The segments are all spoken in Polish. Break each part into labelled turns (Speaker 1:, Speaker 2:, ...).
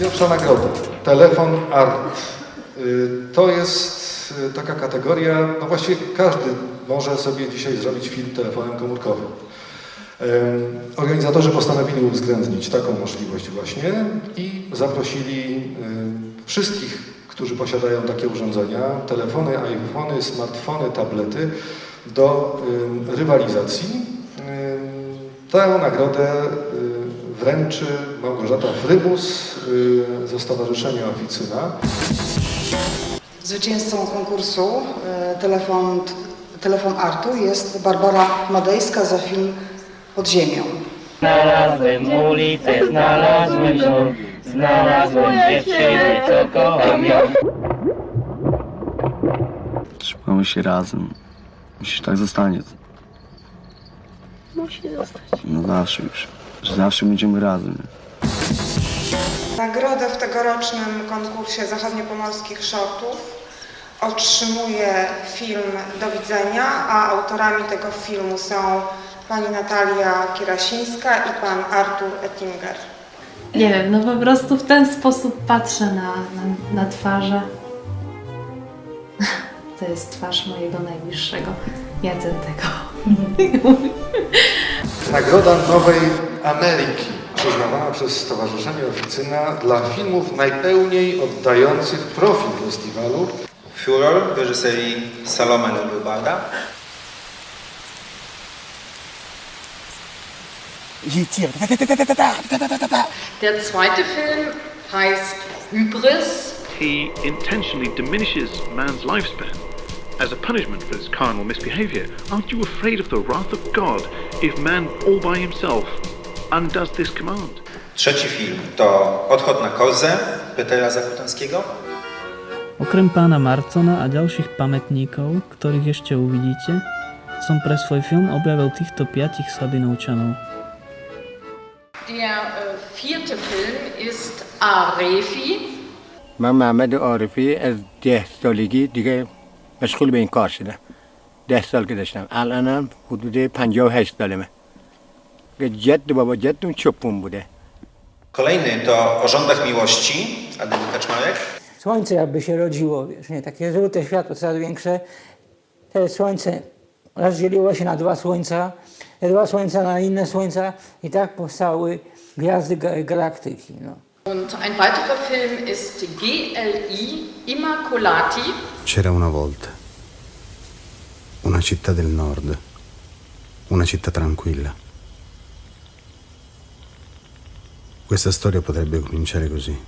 Speaker 1: Pierwsza nagroda. Telefon Art. Y, To jest y, taka kategoria, no właściwie każdy może sobie dzisiaj zrobić film telefonem komórkowym. Organizatorzy postanowili uwzględnić taką możliwość właśnie i zaprosili em, wszystkich, którzy posiadają takie urządzenia, telefony, iPhony, smartfony, tablety, do rywalizacji. Tę nagrodę y, wręczy Małgorzata Frybus y, ze Stowarzyszenia Oficyna.
Speaker 2: Zwycięzcą konkursu e, telefon, telefon Artu jest Barbara Madejska za film Pod ziemią.
Speaker 3: Znalazłem ulicę, znalazłem dom, znalazłem dziewczynę, co kocham ją.
Speaker 4: Trzymamy się razem. Musisz tak zostanie.
Speaker 5: Musi zostać.
Speaker 4: No zawsze już. Że zawsze będziemy razem.
Speaker 2: Nagrodę w tegorocznym konkursie zachodniopomorskich shortów otrzymuje film Do widzenia, a autorami tego filmu są pani Natalia Kierasińska i pan Artur Ettinger.
Speaker 5: Nie wiem, no po prostu w ten sposób patrzę na, na, na twarze. To jest twarz mojego najbliższego Jacentego.
Speaker 1: Nagroda Nowej Ameryki, przyznawana przez Stowarzyszenie Oficyna dla filmów najpełniej oddających profil festiwalu.
Speaker 6: Führer w reżyserii Salome Nobebarda.
Speaker 7: Der zweite Film heißt Hybris.
Speaker 8: he intentionally diminishes man's lifespan as a punishment for his carnal misbehavior. Aren't you afraid of the wrath of God if man all by himself undoes this command?
Speaker 6: Trzeci film to Odchod na kozę Petera Zakutańskiego.
Speaker 9: Okrem pana Marcona a ďalších pamätníkov, ktorých ešte uvidíte, som pre svoj film objavil týchto piatich Sabinovčanov.
Speaker 7: Der e, vierte Film ist Arefi.
Speaker 10: Mam máme do Arefi z 10 lidí, مشغول به این کار شدم ده سال که داشتم الانم حدود پنجاه و هشت سالمه که جد بابا جدتون چپون بوده
Speaker 6: Kolejny to O rządach miłości Adeli Kaczmarek.
Speaker 11: Słońce jakby się rodziło, wiesz, nie? Takie żółte światło coraz większe. Te słońce rozdzieliło się na dwa słońca, te dwa słońca na inne słońca i tak powstały gwiazdy ga- galaktyki. No.
Speaker 7: Und ein weiterer Film ist GLI Immaculati.
Speaker 12: C'era una volta una città del nord, una città tranquilla. Questa storia potrebbe cominciare così.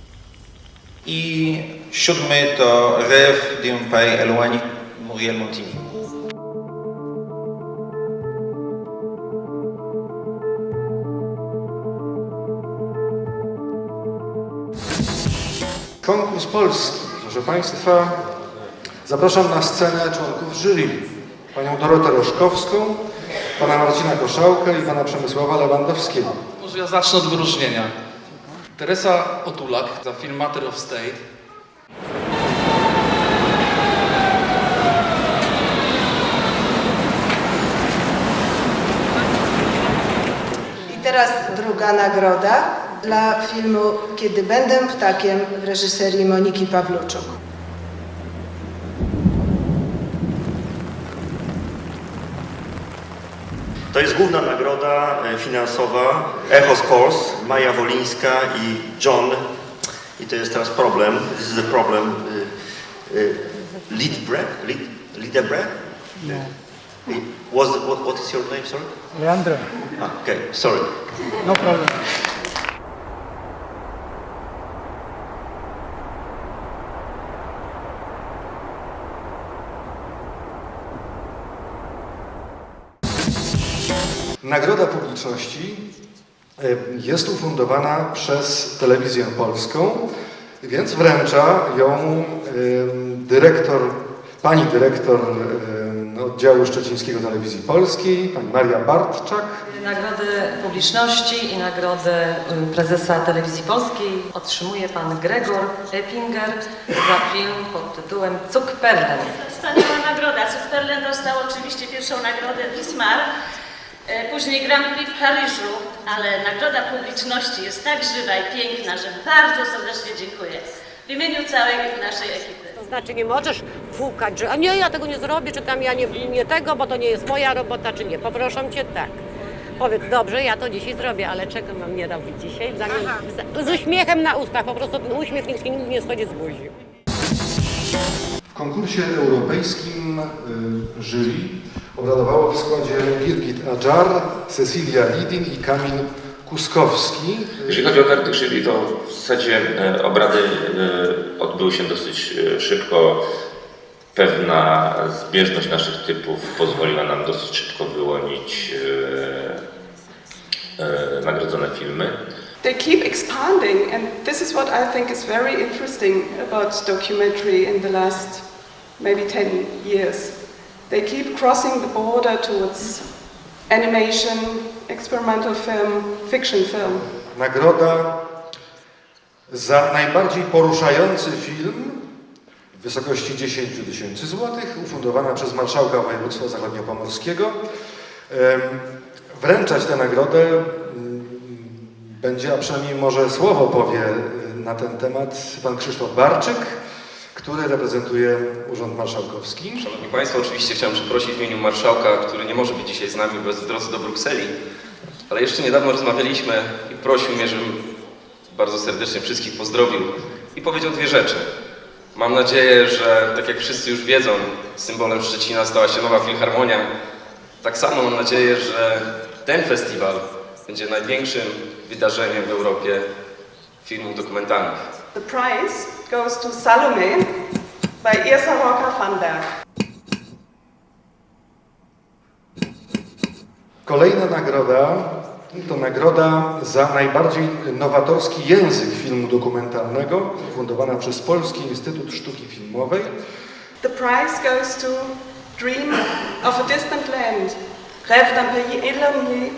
Speaker 6: I siódmy to Rêve d'un pays éloigné Muriel Montini.
Speaker 1: Konkurs polski. Proszę Państwa, zapraszam na scenę członków jury. Panią Dorotę Roszkowską, pana Marcina Koszałkę i pana Przemysława Lewandowskiego.
Speaker 13: Może ja zacznę od wyróżnienia. Teresa Otulak za film Matter of State.
Speaker 2: I teraz druga nagroda dla filmu Kiedy będę ptakiem w reżyserii Moniki Pawluczuk.
Speaker 14: To jest główna nagroda e, finansowa Echo Scores, Maja Wolińska i John. I to jest teraz problem. This is the problem. Lidbre? Lid, Lidebre?
Speaker 11: No.
Speaker 14: Was, what, what is your name, sorry?
Speaker 11: Leandro,
Speaker 14: Ah, okay, sorry.
Speaker 11: no problem.
Speaker 1: Nagroda publiczności jest ufundowana przez Telewizję Polską, więc wręcza ją dyrektor, pani dyrektor oddziału szczecińskiego Telewizji Polskiej, pani Maria Bartczak.
Speaker 15: Nagrodę publiczności i nagrodę prezesa Telewizji Polskiej otrzymuje pan Gregor Eppinger za film pod tytułem Zuckperlen.
Speaker 5: Wspaniała nagroda. Superlen dostał oczywiście pierwszą nagrodę Wismar.
Speaker 16: E, Później Grand Prix w Paryżu, ale nagroda publiczności jest tak żywa i piękna, że bardzo serdecznie dziękuję w imieniu całej naszej ekipy.
Speaker 17: To znaczy nie możesz fukać, że a nie, ja tego nie zrobię, czy tam ja nie, nie tego, bo to nie jest moja robota, czy nie. Poproszę cię tak. Powiedz, dobrze, ja to dzisiaj zrobię, ale czego mam nie robić dzisiaj? Z, z uśmiechem na ustach, po prostu ten uśmiech nikt nigdy nie schodzi z buzi.
Speaker 1: W konkursie europejskim y, jury obradowało w składzie Birgit Adżar, Cecilia Lidin i Kamil Kuskowski.
Speaker 18: Jeżeli chodzi o werdykt jury, to w zasadzie e, obrady e, odbyły się dosyć e, szybko. Pewna zbieżność naszych typów pozwoliła nam dosyć szybko wyłonić nagrodzone filmy.
Speaker 19: They keep expanding, and this is what I think is very interesting about documentary in the last maybe 10 years. They keep crossing the border towards animation, experimental film, fiction film.
Speaker 1: Nagroda za najbardziej poruszający film w wysokości 10 tysięcy złotych, ufundowana przez marszałka województwa zachodniopomorskiego. Wręczać tę nagrodę mm, będzie, a przynajmniej może słowo powie y, na ten temat pan Krzysztof Barczyk, który reprezentuje Urząd Marszałkowski.
Speaker 20: Szanowni Państwo, oczywiście chciałem przeprosić w imieniu marszałka, który nie może być dzisiaj z nami, bo w drodze do Brukseli, ale jeszcze niedawno rozmawialiśmy i prosił mnie, żebym bardzo serdecznie wszystkich pozdrowił i powiedział dwie rzeczy. Mam nadzieję, że tak jak wszyscy już wiedzą, symbolem Szczecina stała się nowa filharmonia. Tak samo mam nadzieję, że ten festiwal będzie największym wydarzeniem w Europie filmów dokumentalnych.
Speaker 19: The prize goes to Salome by Irsa Rocker-Vanberg.
Speaker 1: Kolejna nagroda to nagroda za najbardziej nowatorski język filmu dokumentalnego, fundowana przez Polski Instytut Sztuki Filmowej.
Speaker 19: The prize goes to Dream of a Distant Land, Rêve d'un pays éloigné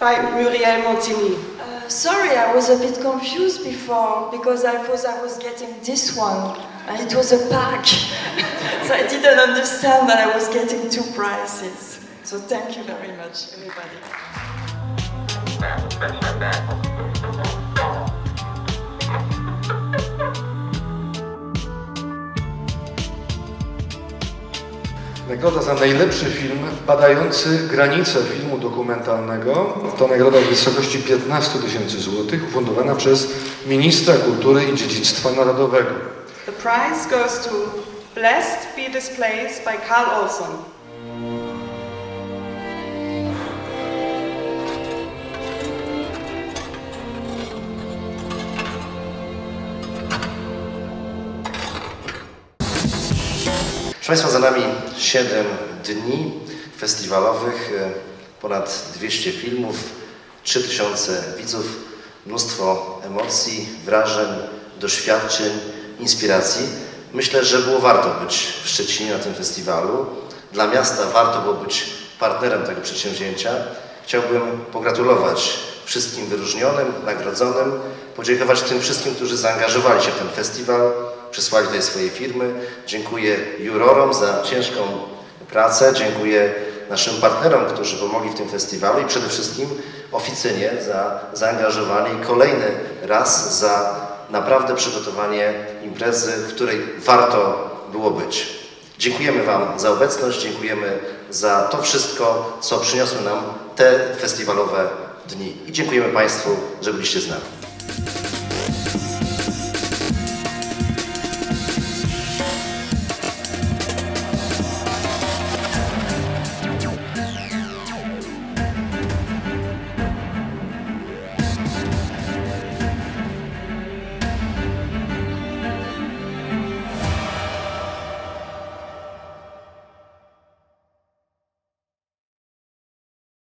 Speaker 19: by Muriel Montini.
Speaker 21: Sorry, I was a bit confused before because I thought I was getting this one and it was a pack. so I didn't understand that I was getting two prizes. So thank you very much, everybody.
Speaker 1: Nagroda za najlepszy film badający granice filmu dokumentalnego to nagroda w wysokości 15 tysięcy złotych, ufundowana przez Ministra Kultury i Dziedzictwa Narodowego.
Speaker 19: The prize goes to Blessed Be This Place by Carl Olson.
Speaker 22: Proszę Państwa, za nami 7 dni festiwalowych, e, ponad 200 filmów, 3000 widzów, mnóstwo emocji, wrażeń, doświadczeń, inspiracji. Myślę, że było warto być w Szczecinie na tym festiwalu. Dla miasta warto było być partnerem tego przedsięwzięcia. Chciałbym pogratulować wszystkim wyróżnionym, nagrodzonym, podziękować tym wszystkim, którzy zaangażowali się w ten festiwal, przysłali tutaj swoje firmy. Dziękuję jurorom za ciężką pracę, dziękuję naszym partnerom, którzy pomogli w tym festiwalu i przede wszystkim oficynie za zaangażowanie i kolejny raz za naprawdę przygotowanie imprezy, w której warto było być. Dziękujemy Wam za obecność, dziękujemy za to wszystko, co przyniosły nam te festiwalowe dni i dziękujemy Państwu, że byliście z nami.